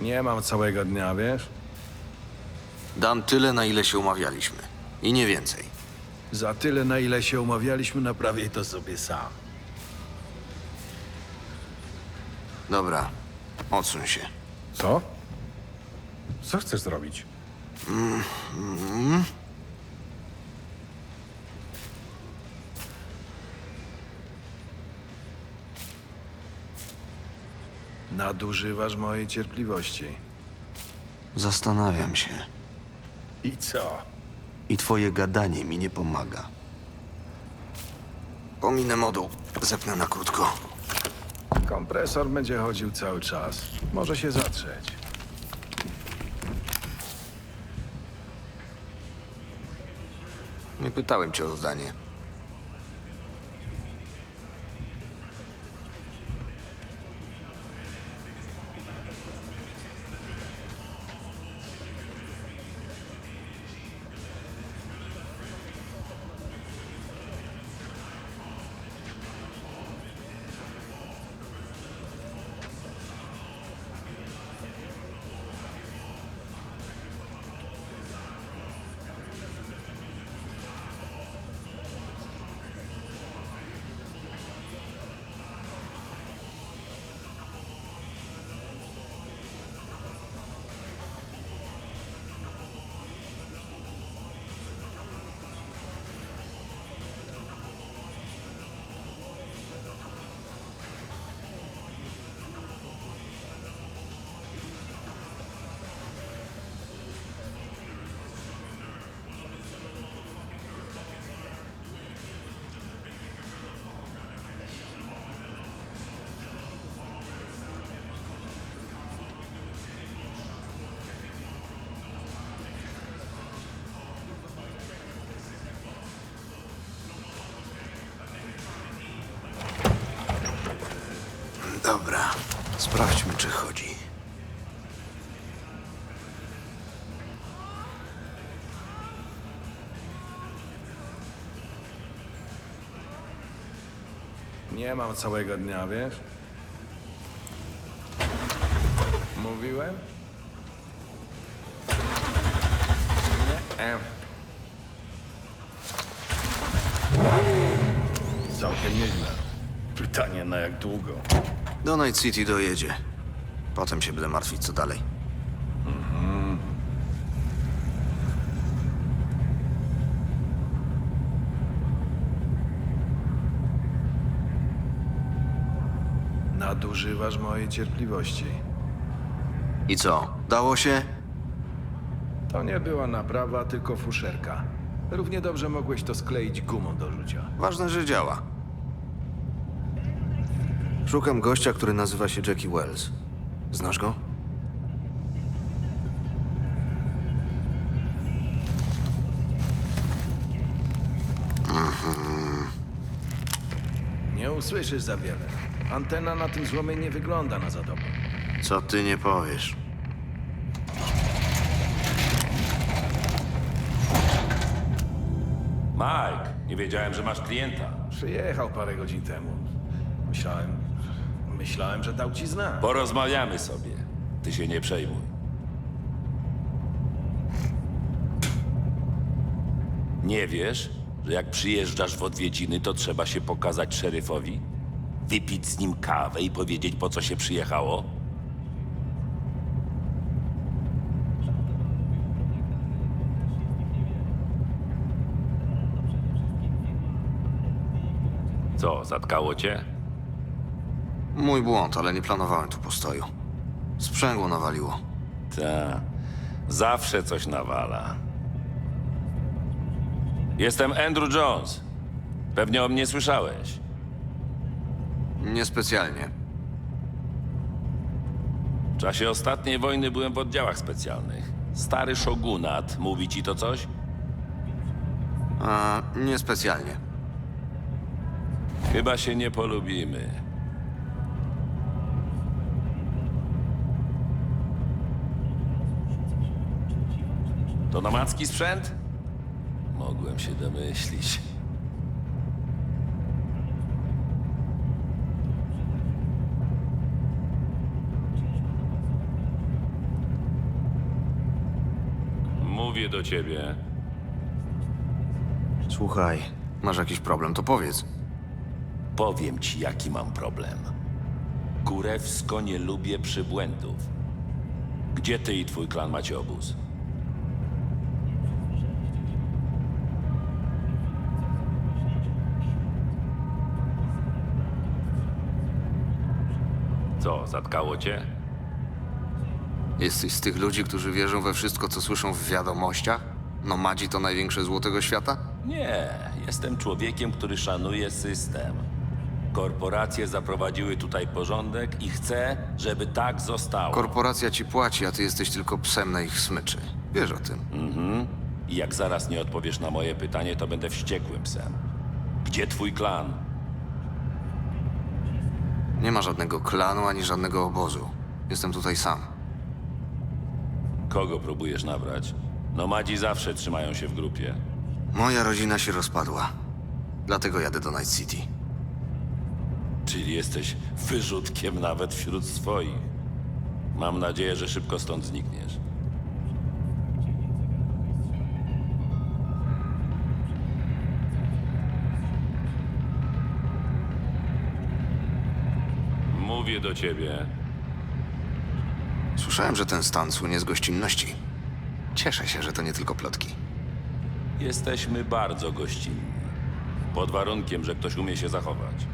Nie mam całego dnia, wiesz? Dam tyle, na ile się umawialiśmy. I nie więcej. Za tyle, na ile się umawialiśmy, naprawię to sobie sam. Dobra, odsuń się. Co? Co chcesz zrobić? Nadużywasz mojej cierpliwości. Zastanawiam się. I co? I twoje gadanie mi nie pomaga. Pominę moduł. Zepnę na krótko. Kompresor będzie chodził cały czas. Może się zatrzeć. Nie pytałem cię o zdanie. Czy chodzi. Nie mam całego dnia, wiesz? Mówiłem? Nie. em. Całkiem nieźle. Pytanie na jak długo? Do Night City dojedzie. Potem się będę martwić, co dalej. Nadużywasz mojej cierpliwości. I co? Dało się? To nie była naprawa, tylko fuszerka. Równie dobrze mogłeś to skleić gumą do rzucia. Ważne, że działa. Szukam gościa, który nazywa się Jackie Wells. Znasz go? Nie usłyszysz za wiele. Antena na tym złomie nie wygląda na za dobrą. Co ty nie powiesz? Mike, nie wiedziałem, że masz klienta. Przyjechał parę godzin temu. Myślałem... Myślałem, że dał ci znak. Porozmawiamy sobie. Ty się nie przejmuj. Nie wiesz, że jak przyjeżdżasz w odwiedziny, to trzeba się pokazać szeryfowi? Wypić z nim kawę i powiedzieć, po co się przyjechało? Co, zatkało cię? Mój błąd, ale nie planowałem tu postoju. Sprzęgło nawaliło. Ta, zawsze coś nawala. Jestem Andrew Jones. Pewnie o mnie słyszałeś. Niespecjalnie. W czasie ostatniej wojny byłem w oddziałach specjalnych. Stary szogunat, mówi ci to coś? A, niespecjalnie. Chyba się nie polubimy. To nomadzki sprzęt? Mogłem się domyślić. Mówię do ciebie. Słuchaj, masz jakiś problem, to powiedz. Powiem ci, jaki mam problem. Kurewsko nie lubię przybłędów. Gdzie ty i twój klan macie obóz? Co, zatkało cię? Jesteś z tych ludzi, którzy wierzą we wszystko, co słyszą w wiadomościach? Nomadzi to największe zło tego świata? Nie, jestem człowiekiem, który szanuje system. Korporacje zaprowadziły tutaj porządek i chcę, żeby tak zostało. Korporacja ci płaci, a ty jesteś tylko psem na ich smyczy. Wiesz o tym. I jak zaraz nie odpowiesz na moje pytanie, to będę wściekłym psem. Gdzie twój klan? Nie ma żadnego klanu ani żadnego obozu. Jestem tutaj sam. Kogo próbujesz nabrać? Nomadzi zawsze trzymają się w grupie. Moja rodzina się rozpadła. Dlatego jadę do Night City. Czyli jesteś wyrzutkiem nawet wśród swoich. Mam nadzieję, że szybko stąd znikniesz. Mówię do ciebie. Słyszałem, że ten stan słynie z gościnności. Cieszę się, że to nie tylko plotki. Jesteśmy bardzo gościnni. Pod warunkiem, że ktoś umie się zachować.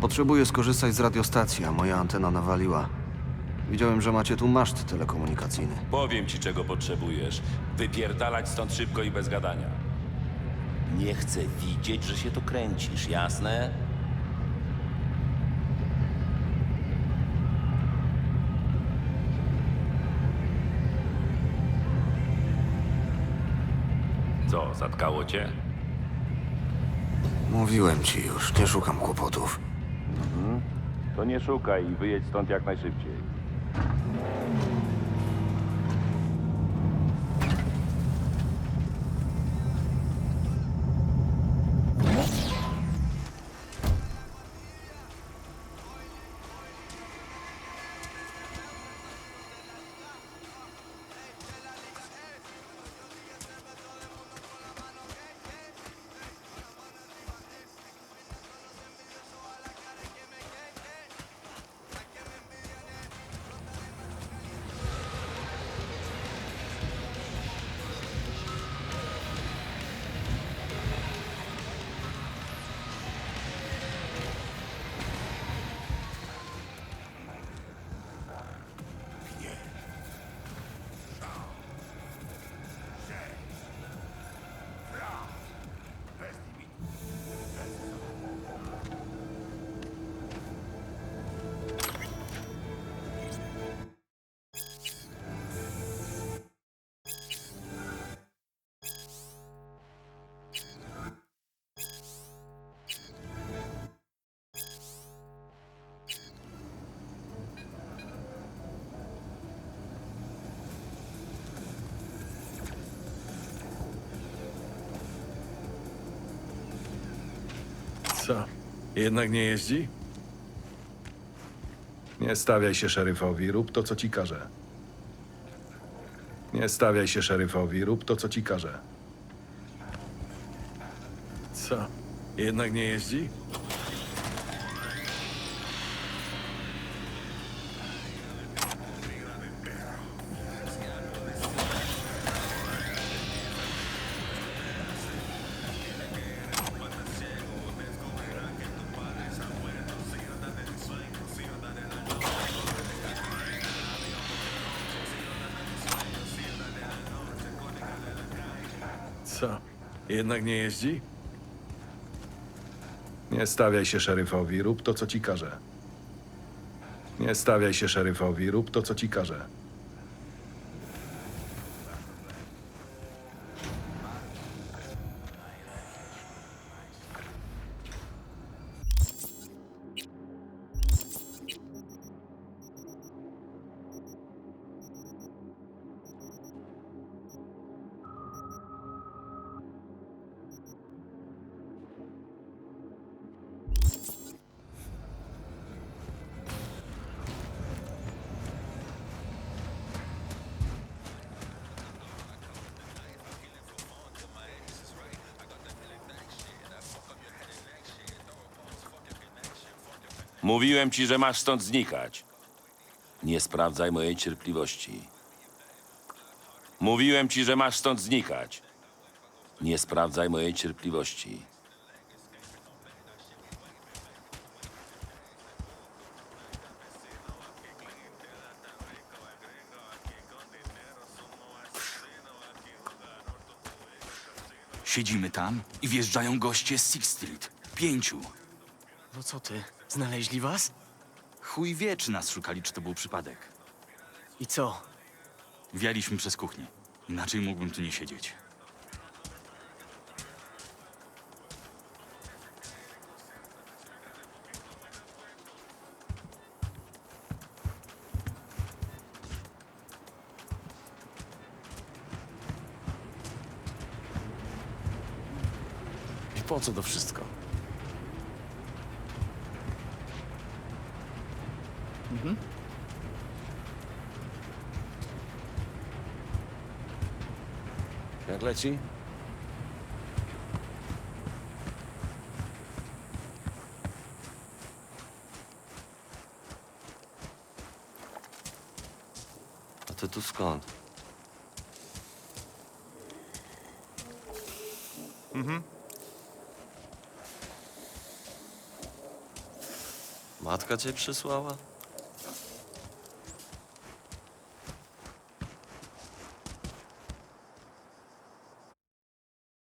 Potrzebuję skorzystać z radiostacji, a moja antena nawaliła. Widziałem, że macie tu maszt telekomunikacyjny. Powiem ci, czego potrzebujesz. Wypierdalać stąd szybko i bez gadania. Nie chcę widzieć, że się tu kręcisz, jasne? Co, zatkało cię? Mówiłem ci już, nie szukam kłopotów. To nie szukaj i wyjedź stąd jak najszybciej. Jednak nie jeździ? Nie stawiaj się szeryfowi, rób to, co ci każe. Nie stawiaj się szeryfowi, rób to, co ci każe. Co? Jednak nie jeździ? Co? Jednak nie jeździ? Nie stawiaj się szeryfowi, rób to, co ci każe. Nie stawiaj się szeryfowi, rób to, co ci każe. Mówiłem ci, że masz stąd znikać. Nie sprawdzaj mojej cierpliwości. Mówiłem ci, że masz stąd znikać. Nie sprawdzaj mojej cierpliwości. Siedzimy tam i wjeżdżają goście z Sixth Street. Pięciu. No co ty? Znaleźli was? Chuj wie, czy nas szukali, czy to był przypadek. I co? Wialiśmy przez kuchnię. Inaczej mógłbym tu nie siedzieć. I po co to wszystko? Jak leci? A ty tu skąd? Matka cię przysłała?